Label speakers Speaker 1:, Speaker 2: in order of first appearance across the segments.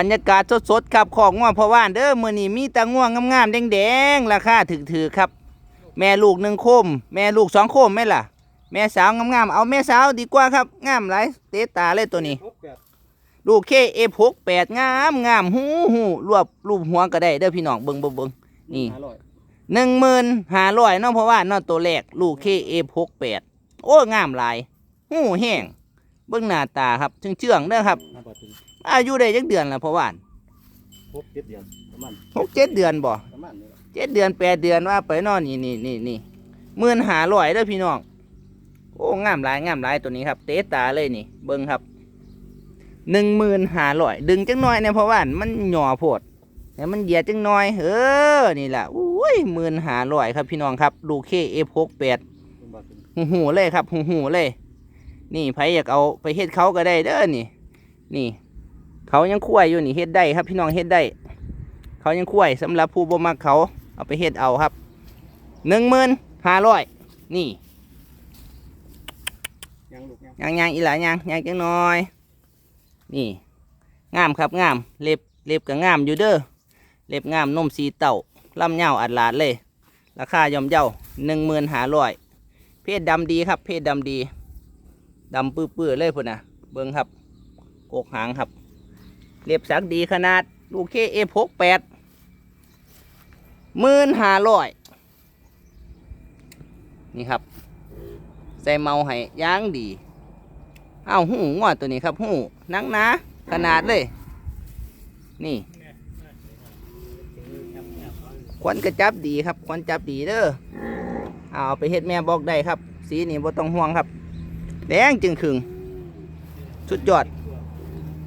Speaker 1: บรรยากาศสดๆครับของง่วงพ่อว่านเด้อมือนี้มีแตาง่วงงามๆแดงๆราคาถึกๆครับ แม่ลูกหนึ่งโคม แม่ลูกสองโคมไหมล่ะ แม่สาวงามๆเอาแม่สาวดีกว่าครับงามหลายเตตาเลยตัวนี้ ลูกเคเอฟหกแปดงามงามหูหูรวบรูปหัวก็ได้เด้อพี่น้องเบิ่งเบิ่งนี่
Speaker 2: ห
Speaker 1: นึ่งหมื่นห้าร้อยน้องเพราะว่าน้องตัวแรกลูกเคเอฟหกแปดโอ้งามหลายหูแห้งเบิ่งหน้าตาครับเชื่องๆเด้อครับ อายุได้จักเดือนละเพราะว่า
Speaker 2: หกเจ็ดเดือนประมาณ
Speaker 1: หกเจ็ดเดือนบ่
Speaker 2: ประมาณนี้แหละ
Speaker 1: เจ็ดเดือนแปดเดือนว่าไปเนอนนี่นี่นี่นี่หมื่นหาร้อยเด้อพี่น้องโอ้งามหลายงามหลายตัวนี้ครับ เตะตาเลยนี่ เบิ้งครับหนึ่งหมื่นหาร้อย ดึงจังน้อยเนี่ยเพราะว่ามันหย่อโพดเนี่ยมันเหยียดจังน้อยเออนี่แหละอุ้ยหมื่นหาร้อยครับพี่น้องครับดูเคเอฟหกแปด
Speaker 2: เป็นบาทถึง
Speaker 1: หูหูเลยครับหูหูเลย นี่ไผอยากเอาไปเฮ็ดเขาก็ได้เด้อนี่ นี่ เขายังคุ้ยอยู่นี่เฮ็ดได้ครับพี่น้องเฮ็ดได้ เขายังคุ้ยสำหรับผู้บ่มักเขาเอาไปเฮ็ดเอาครับหนึ่งหมื่นห้าร้อยนี่
Speaker 2: ยังยัง
Speaker 1: อีหลายยางยางจังน้อย นี่งามครับงามเล็บเล็บก็งามอยู่เด้อเล็บงามนมสีเต่าลำเงาอัดหลาดเลย ราคาย่อมเยาหนึ่งหมื่นห้าร้อยเพศดำดีครับ เพศดำดีดำปื้อๆเลยพุ่นนะเบิ้งครับกกหางครับ เล็บสักดีขนาด ลูกเคเอฟหกแปดหมื่นห้าร้อยนี่ครับ ใส่เมาให้ย่างดี เอาหูงวดตัวนี้ครับหูนังนาขนาดเลย นี่ควันกระจับดีครับควันจับดีเด้อเอาไปเฮ็ดแม่บอกได้ครับ สีนี่บ่ต้องห่วงครับ แดงจึงขึงสุดยอด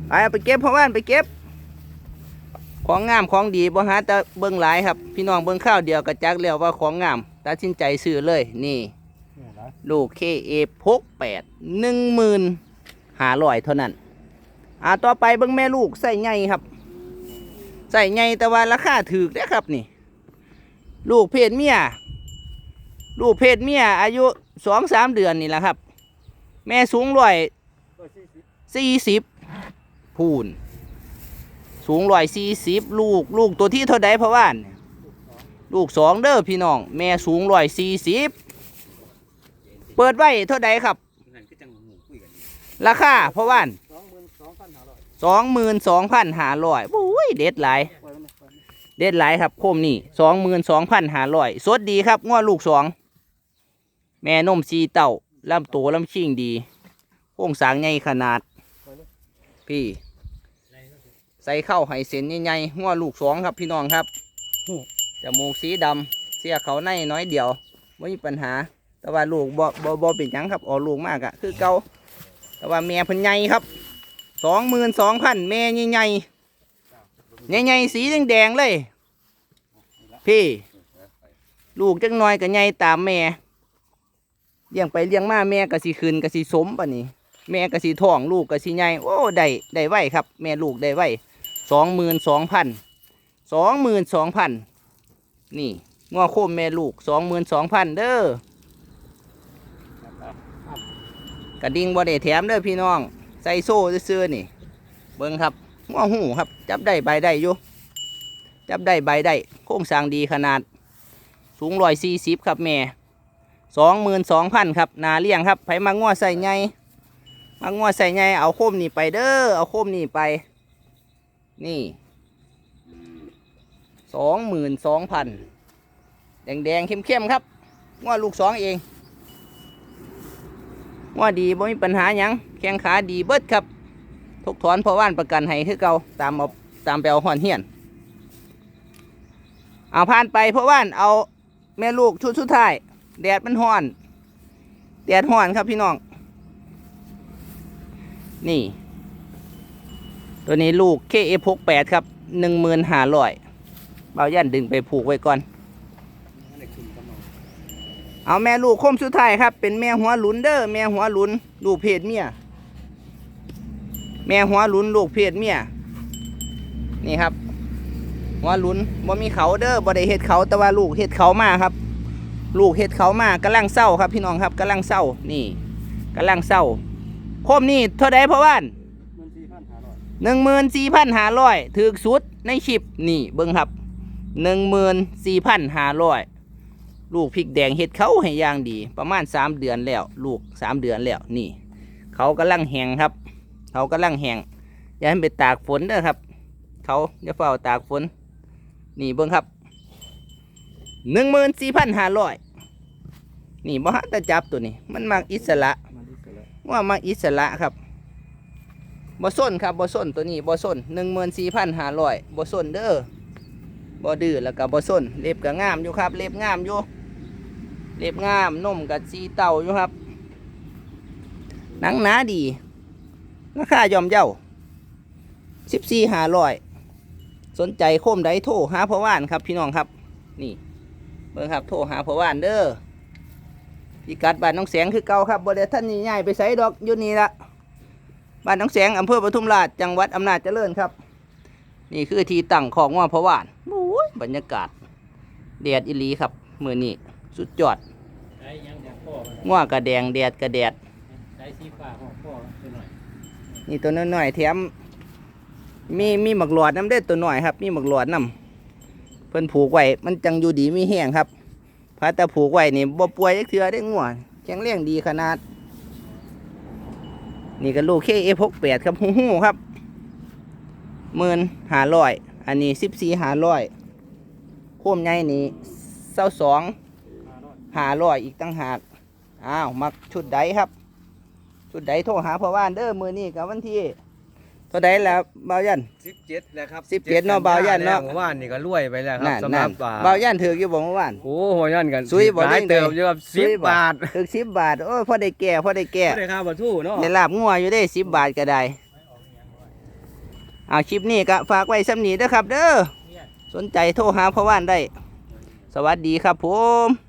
Speaker 1: ไปเอาไปเก็บพ่อบ้านไปเก็บ ของงามของดีบ่หาแต่เบิ่งหลายครับ พี่น้องเบิ่งข้าวเดียวก็จักแล้วว่าของงามตัดสินใจซื้อเลยนี่
Speaker 2: เนี่ยนะ
Speaker 1: ลูกเคเอพกแปดหนึ่งหมื่นหาร้อยเท่านั้น อ่าต่อไปเบิ้งแม่ลูกใส่ใหญ่ครับ ใส่ใหญ่แต่ว่าราคาถูกนะครับนี่ ลูกเพศเมียลูกเพศเมียอายุสองสามเดือนนี่แหละครับ แม่สูงร้อย
Speaker 2: ร้อยสี่สิบ
Speaker 1: สี่สิบ พูน สูงร้อยสี่สิบลูกลูกตัวที่เท่าใดพราะว่านลูกสองเด้อพี่น้อง แม่สูงร้อยสี่สิบเปิดไว้เท่าใดครับ ราคาพราะว่า
Speaker 2: สองหมื่นสองพันห้าร้อย
Speaker 1: สองหมื่นสองพันหาร้อยโอ้ยเด็ดหลาย เด็ดหลายครับโคมนี่สองหมื่นสองพันหาร้อยสดดีครับง้อลูกสองแม่นมสีเต่าลำตัวลำชิงดีโค้งสางใหญ่ขนาด พี่ ใส่เข้าให้เส้นใหญ่ๆง้อลูกสองครับพี่น้องครับจมูกสีดำเสียเขาในน้อยเดียวไม่มีปัญหา แต่ว่าลูกบ่บ่บ่เป็นหยังครับออกลูกมากอะคือเก่าแต่ว่าแม่เพิ่นใหญ่ครับสองหมื่นสองพันแม่ใหญ่ๆใหญ่ๆสีแดงๆเลย พี่ ลูกจังน้อยกับใหญ่ตามแม่เลี้ยงไปเลี้ยงมาแม่ก็สิคืนก็สิสมปะนี่แม่ก็สิท้องลูกก็สิใหญ่โอ้ได้ได้ไวครับ แม่ลูกได้ไว สองหมื่นสองพันสองหมื่นสองพันนี่งอโคมแม่ลูกสองหมื่นสองพันเด้อกระดิ่งบ่ได้แถมเด้อพี่น้อง ใส่โซ่ซื่อนี่ เบิ่งครับงอหูครับ จับได้ใบได้อยู่จับได้ใบได้โค้งสร้างดีขนาด สูงร้อยสี่สิบครับแม่สองหมื่นสองพันครับนาเลี้ยงครับไผมางวใส่ไงมางวใส่ไงเอาโคมนี่ไปเด้อเอาโคมนี่ไป นี่สองหมื่นสองพันแดงแดงๆเข้มๆครับงวลูกสองเองงวดีบ่มีปัญหาหยังแข้งขาดีเบิดครับทุกถอนเพราะว่านประกันให้คือเก่าตามเอาตามไปเอาหอนเฮียนเอาผ่านไปเพราะว่านเอาแม่ลูกชุดสุดท้ายแดดมันห้อน แดดห้อนครับพี่น้อง นี่ ตัวนี้ลูก KF68 ครับหนึ่งหมื่นห้าร้อยเบาย่านดึงไปผูกไว้ก่อน เอาแม่ลูกคมสุดท้ายครับ เป็นแม่หัวหลุนเด้อแม่หัวหลุน ลูกเพศเมีย แม่หัวหลุนลูกเพศเมีย นี่ครับ หัวหลุนบ่มีเขาเด้อบ่ได้เฮ็ดเขาแต่ว่าลูกเฮ็ดเขามาครับ ลูกเฮ็ดเขามากำลังเศร้าครับพี่น้องครับกำลังเศร้านี่กำลังเศร้าคมนี่เท่าใดเพราะว่าน
Speaker 2: เงินสี่พัน ห
Speaker 1: นึ่งหมื่นสี่พันห้าร้อยถือสุดในชิปนี่เบิ้งครับหนึ่งหมื่นสี่พันห้าร้อยลูกพริกแดงเห็ดเขาให้ย่างดี ประมาณสามเดือนแล้ว ลูกสามเดือนแล้วนี่ เขากำลังแหงครับ เขากำลังแหงอย่าให้ไปตากฝนเด้อครับ เขาอย่าเฝ้าตากฝน นี่เบิ้งครับหนึ่งหมื่นสี่พันห้าร้อยนี่บ่ฮะตะจับตัวนี้ มันมักอิสระ
Speaker 2: ว
Speaker 1: ว่ามักอิสระครับ บ่ส้นครับบ่ส้นตัวนี้บ่ส้นหนึ่งหมื่นสี่พันห้าร้อยบ่ส้นเด้อบ่ดื้อแล้วก็บ่ส้นเล็บก็งามอยู่ครับ เล็บงามอยู่เล็บงามนมกับสีเต่าอยู่ครับ หนังหนาดีราคายอมเยาสิบสี่ห้าร้อยสนใจโคมใดโทรหาพว่านครับพี่น้องครับ นี่เบิ่งครับโทรหาพว่านเด้อพิกัดบ้านน้องแสงคือเก่าครับบ่ได้ท่านนี่ย้ายไปไสดอกอยู่นี่ละ บ้านน้องแสงอำเภอปทุมราชจังหวัดอำนาจเจริญครับ นี่คือที่ตั้งของว่าพ่อว่านโอ้ยบรรยากาศแดดอิลีครับมือนี้สุดยอด
Speaker 3: ใช้ยังจากพ่อมัน
Speaker 1: ง่วกระแดงแดดกระแดด
Speaker 3: ใช้สีฟ้าของพ่อไปหน่อย
Speaker 1: นี่ตัวน้อยๆแถมมีมีหมักหลอดน้ำได้อตัวน้อยครับ มีหมักหลอดน้ำเพิ่นผูกไว้มันจังอยู่ดีมีแห้งครับพาแต่ผูกไว้นี่บ่ป่วยจักเทื่อได้ง่วแข็งแรงดีขนาด นี่ก็ลูก KF68 ครับหูหูครับหมื่นหาร้อยอันนี้สิบสี่หาร้อยโคมใหญ่นี่เศร้าสองหาร้อยอีกตั้งหากอ้าวมักชุดใดครับ ชุดใดโทรหาพ่อว่านเด้อมือนี่กับวันที่ เท่าใดแล้วบ่าวยัน
Speaker 2: สิบเจ็ดแล้วครับ
Speaker 1: 17เนาะบ่าวย่านเนาะ
Speaker 2: เมื่อวานนี่ก็รวยไปแล้วครั
Speaker 1: นั่
Speaker 2: บ
Speaker 1: น
Speaker 2: สำห
Speaker 1: นั่
Speaker 2: รั
Speaker 1: น
Speaker 2: บว่า
Speaker 1: บ่าวยันถืออยู่บ่เมื่อวาน
Speaker 2: โอ้โหย่อนกัน
Speaker 1: ซุยบ่
Speaker 2: หลาย
Speaker 1: ได้
Speaker 2: เติม
Speaker 1: ไง
Speaker 2: อยู่ครับ
Speaker 1: ซุ
Speaker 2: สิ
Speaker 1: ย
Speaker 2: บ
Speaker 1: บ่
Speaker 2: บาท
Speaker 1: ถือสิบบาทโอ้ยพอได้แก่พอได้แก่
Speaker 2: ไม่ได้ค่าบัตรทู่เนาะ
Speaker 1: ได้ลาบงัวอยู่ได้สิบบาทก็ได้ เอาคลิปนี้ก็ฝากไว้สำนีเด้อครับ เด้อ สนใจโทรหาพ่อว่านได้ สวัสดีครับผม